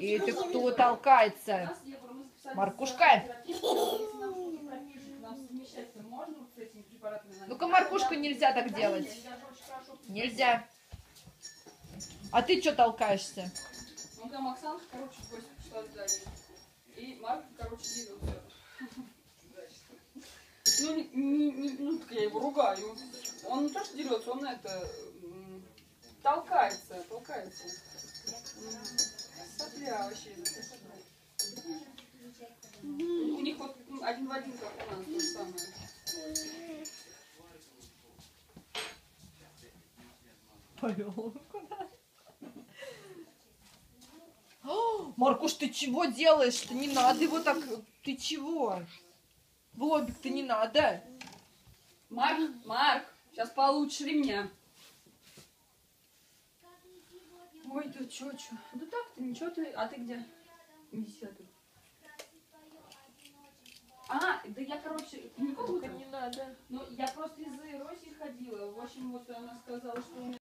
И это кто толкается? Маркушка? Ну-ка, Маркушка, нельзя так делать. Нельзя. А ты что толкаешься? Ну там Оксанка, короче, в сзади. И Марк, короче, двигался. Ну, не, не- ну, так я его ругаю. Он не то, что дерется, он это... Толкается, толкается. Вообще. У них вот м, один в один, как у нас, то же самое. Повел куда? О, Маркуш, ты чего делаешь-то? Не надо его так... Ты чего? В лобик-то не надо. Марк, Марк, сейчас получишь ремня. Ой, ты чё, чё? Да так ты, ничего ты, а ты где? Иди сюда. А, да я, короче, никого не надо. Ну, я просто из-за Роси ходила. В общем, вот она сказала, что у меня